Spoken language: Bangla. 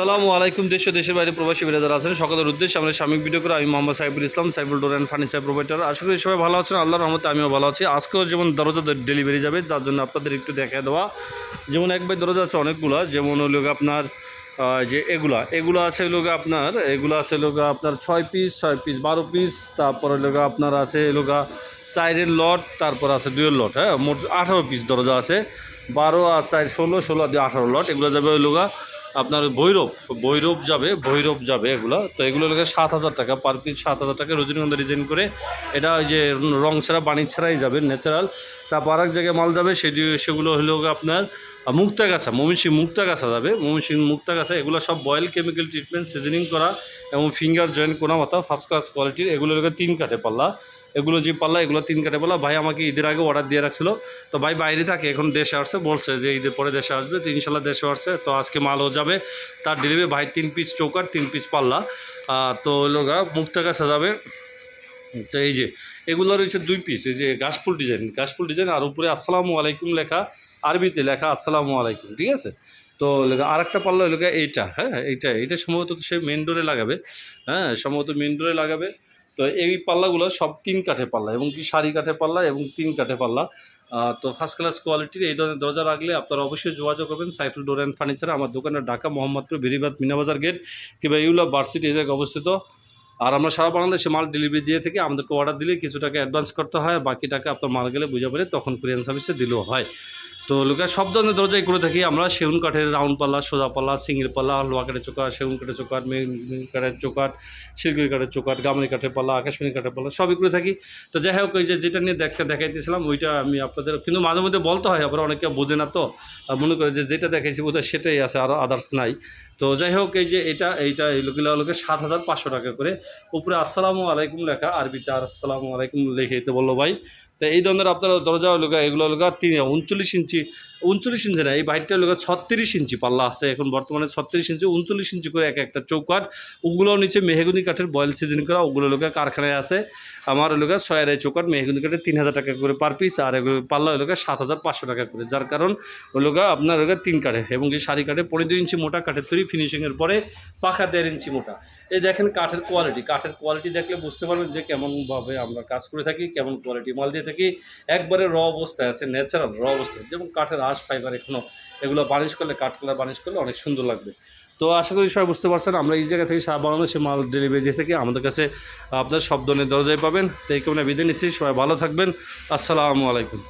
আসসালামু আলাইকুম, দেশ ও দেশের বাইরে প্রবাসী বিরাদার আছেন, সকলের উদ্দেশ্যে আমরা সাময়িক ভিডিও করে আমি Mohammad Saiful Islam, Saiful door and furniture provider. আশা করি সবাই ভালো আছেন, আল্লাহর রহমতে আমিও ভালো আছি। আজকেও যেমন দরজা ডেলিভারি যাবে, যার জন্য আপনাদের একটু দেখা দেওয়া। যেমন একবার দরজা আছে অনেকগুলো, যেমন হলো আপনার যে এগুলা, এগুলো আছে গিয়ে আপনার, এগুলো আছে গিয়ে আপনার ছয় পিস ছয় পিস বারো পিস তারপর গিয়ে আপনার আছে গিয়ে সাইডের লট তারপর আছে দুয়ের লট হ্যাঁ মোট আঠারো পিস দরজা আছে। বারো আর চার, ষোলো ষোলো দিয়ে আঠারো লট এগুলো যাবে হলো গিয়ে আপনার ভৈরব ভৈরব যাবে ভৈরব যাবে এগুলো। তো এগুলো লাগে সাত হাজার টাকা পার পিস সাত হাজার টাকা রজনীগন্ধা ডিজাইন করে। এটা ওই যে রং ছাড়া বাণিজ্য ছাড়াই যাবে ন্যাচারাল তারপর আর এক জায়গায় মাল যাবে, সেটি, সেগুলো হলো আপনার মুক্তা গাছা মমিনসিং মুক্তা গাছা যাবে। মমিনসিং মুক্তা গাছা এগুলো সব বয়েল কেমিক্যাল ট্রিটমেন্ট সিজনিং করা এবং ফিঙ্গার জয়েন্ট কোনা মাথা ফার্স্ট ক্লাস কোয়ালিটির এগুলো লোকের তিন কাঠে পাল্লা। এগুলো যে পাল্লা, এগুলো তিন কাটে পাল্লা। ভাই আমাকে ঈদের আগে অর্ডার দিয়ে রাখছিল। তো ভাই বাইরে থাকে, এখন দেশে আসছে, বলছে যে ঈদের পরে দেশে আসবে, তো ইনশাল্লাহ দেশে আসছে। তো আজকে মালও যাবে, তার ডেলিভারি ভাই তিন পিস চৌকার তিন পিস পাল্লা। তো লোকা মুক্তা গাছা যাবে তো এই যে, এগুলো রয়েছে দুই পিস এই যে গাছফুল ডিজাইন গাছফুল ডিজাইন আর উপরে আসসালামু আলাইকুম লেখা, আরবিতে লেখা, আসসালামু আলাইকুম, ঠিক আছে? তো আর একটা পাল্লা হলো এইটা হ্যাঁ এইটা এইটা সম্ভবত সে মেন ডোরে লাগাবে। হ্যাঁ সম্ভবত মেন ডোরে লাগাবে। তো এই পাল্লাগুলো সব তিন কাঠে পাল্লা এবং কি সারি কাঠে পাল্লা এবং তিন কাঠে পাল্লা। তো ফার্স্ট ক্লাস কোয়ালিটির এই ধরনের দরজা রাখলে আপনারা অবশ্যই যোগাযোগ করবেন সাইফুল ডোর অ্যান্ড ফার্নিচার, আমার দোকানের ঢাকা মোহাম্মদপুর বেরিবাদ মিনাবাজার গেট কিংবা ইউলা ভার্সিটি এই জায়গায় অবস্থিত। আর আমরা সারা বাংলাদেশে মাল ডেলিভারি দিয়ে থেকে আমাদেরকে অর্ডার দিলে কিছু টাকা অ্যাডভান্স করতে হয়, বাকি টাকা আপনার মাল গেলে বুঝে পড়ে তখন কুরিয়ান সার্ভিসে দিলেও হয়। তো লোকের সব ধরনের দরজাই করে থাকি। আমরা সেগুন কাঠের রাউন্ড পাল্লা, সোজা পাল্লা সিঙ্গির পাল্লা, লোহা কাঠের চোকাট সেগুন কাঠের চোকাট মেন কাঠের চোকাট শিলগুড়ি কাঠের চোকাট গামলি কাঠের পাল্লা, আকাশমণি কাঠের পাল্লা, সবই করে থাকি। তো যাই হোক, ওই যে যেটা নিয়ে দেখা দেখাইতেছিলাম, ওইটা আমি আপনাদের কিন্তু মাঝে মধ্যে বলতে হয়, আবার অনেকে বোঝে না তো। মনে করে যে যেটা দেখাইছি, বোধহয় সেটাই আছে, আর আদার্স নাই। তো যাই হোক, এই যে এটা এইটা এই লোকের লোকে সাত হাজার পাঁচশো টাকা করে। উপরে আসসালামু আলাইকুম লেখা, আরবিতে আর আসসালামু আলাইকুম লিখে দিতে বলল ভাই। তো এই ধরনের আপনার দরজা লোকা এগুলো লোকা তিন, উনচল্লিশ ইঞ্চি উনচল্লিশ ইঞ্চি না, এই বাইকটা লোকা ছত্রিশ ইঞ্চি পাল্লা আছে, এখন বর্তমানে ছত্রিশ ইঞ্চি, উনচল্লিশ ইঞ্চি করে এক একটা চৌকাট ওগুলোও নিচে মেহগুনি কাঠের বয়েল সিজন করা, ওগুলো লোকা কারখানায় আছে। আমার লোকা ছয় আড়াই চৌকাট মেহগুনি কাঠের তিন হাজার টাকা করে পার পিস আর এগুলো পাল্লা লোকা সাত হাজার পাঁচশো টাকা করে। যার কারণ লোকা আপনার লোকা তিন কাঠে এবং এই শাড়ি কাঠে পনেরো ইঞ্চি মোটা, কাঠের তৈরি ফিনিশিংয়ের পরে পাখা দেড় ইঞ্চি মোটা। এই দেখেন কাঠের কোয়ালিটি কাঠের কোয়ালিটি দেখলে বুঝতে পারবেন যে কেমনভাবে আমরা কাজ করে থাকি, কেমন কোয়ালিটি মাল দিয়ে থাকি। একবারে র অবস্থায় আছে ন্যাচারাল র অবস্থায়। যেমন কাঠের আঁশ ফাইবার এখনও এগুলো বানিশ করলে কাঠ কালার বানিশ করলে অনেক সুন্দর লাগবে। তো আশা করি সবাই বুঝতে পারছেন, আমরা এই জায়গা থেকে সারা বাংলাদেশে মাল ডেলিভারি দিয়ে থাকি। আমাদের কাছে আপনার সব ধরনের দরজায় পাবেন। তো এই কারণে বিদায় নিচ্ছি। সবাই ভালো থাকবেন। আসসালামু আলাইকুম।